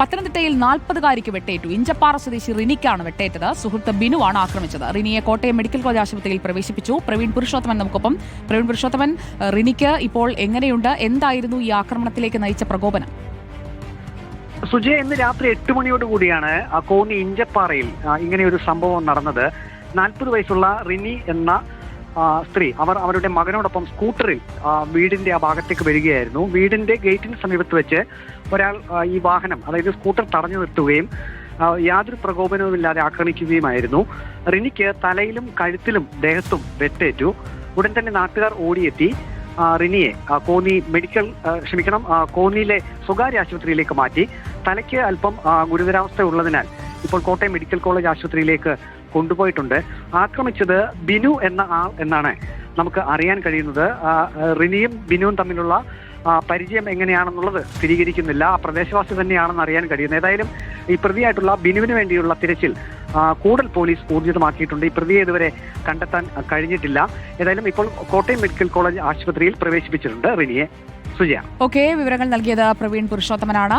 പത്തനംതിട്ടയിൽ നാൽപ്പതുകാരിക്ക് വെട്ടേറ്റു. ഇഞ്ചപ്പാറ സ്വദേശി റിനിക്കാണ് വെട്ടേറ്റത്. സുഹൃത്ത് ബിനുവാണ് ആക്രമിച്ചത്. റിനിയെ കോട്ടയം മെഡിക്കൽ കോളേജ് ആശുപത്രിയിൽ പ്രവേശിപ്പിച്ചു. പ്രവീൺ പുരുഷോത്തമൻ നമുക്കൊപ്പം. പ്രവീൺ പുരുഷോത്തമൻ റിനിക്ക് ഇപ്പോൾ എങ്ങനെയുണ്ട്? എന്തായിരുന്നു ഈ ആക്രമണത്തിലേക്ക് നയിച്ച പ്രകോപനം? സുജയ ഇന്ന് രാത്രി എട്ട് മണിയോട് കൂടിയാണ് കോന്നി ഇഞ്ചപ്പാറയിൽ ഇങ്ങനെ ഒരു സംഭവം നടന്നത്. നാൽപ്പത് വയസ്സുള്ള റിനി എന്ന സ്ത്രീ അവർ അവരുടെ മകനോടൊപ്പം സ്കൂട്ടറിൽ വീടിന്റെ ആ ഭാഗത്തേക്ക് വരികയായിരുന്നു. വീടിന്റെ ഗേറ്റിന് സമീപത്ത് വെച്ച് ഒരാൾ ഈ വാഹനം അതായത് സ്കൂട്ടർ തടഞ്ഞു നിർത്തുകയും യാതൊരു പ്രകോപനവുമില്ലാതെ ആക്രമിക്കുകയുമായിരുന്നു. റിനിക്ക് തലയിലും കഴുത്തിലും ദേഹത്തും വെട്ടേറ്റു. ഉടൻ തന്നെ നാട്ടുകാർ ഓടിയെത്തി. റിനിയെ കോന്നി മെഡിക്കൽ ക്ഷമിക്കണം കോന്നിയിലെ സ്വകാര്യ ആശുപത്രിയിലേക്ക് മാറ്റി. തലയ്ക്ക് അല്പം ഗുരുതരാവസ്ഥ ഉള്ളതിനാൽ ഇപ്പോൾ കോട്ടയം മെഡിക്കൽ കോളേജ് ആശുപത്രിയിലേക്ക് കൊണ്ടുപോയിട്ടുണ്ട്. ആക്രമിച്ചത് ബിനു എന്ന ആൾ എന്നാണ് നമുക്ക് അറിയാൻ കഴിയുന്നത്. റിനിയും ബിനുവും തമ്മിലുള്ള പരിചയം എങ്ങനെയാണെന്നുള്ളത് സ്ഥിരീകരിക്കുന്നില്ല. ആ പ്രദേശവാസി തന്നെയാണെന്ന് അറിയാൻ കഴിയുന്നത് ഏതായാലും ഈ പ്രതിയായിട്ടുള്ള ബിനുവിന് വേണ്ടിയുള്ള തിരച്ചിൽ കൂടുതൽ പോലീസ് ഊർജിതമാക്കിയിട്ടുണ്ട്. ഈ പ്രതിയെ ഇതുവരെ കണ്ടെത്താൻ കഴിഞ്ഞിട്ടില്ല. ഏതായാലും ഇപ്പോൾ കോട്ടയം മെഡിക്കൽ കോളേജ് ആശുപത്രിയിൽ പ്രവേശിപ്പിച്ചിട്ടുണ്ട് റിനിയെ. സുജയ. ഓക്കെ വിവരങ്ങൾ നൽകിയത് പ്രവീൺ പുരുഷോത്തമനാണ്.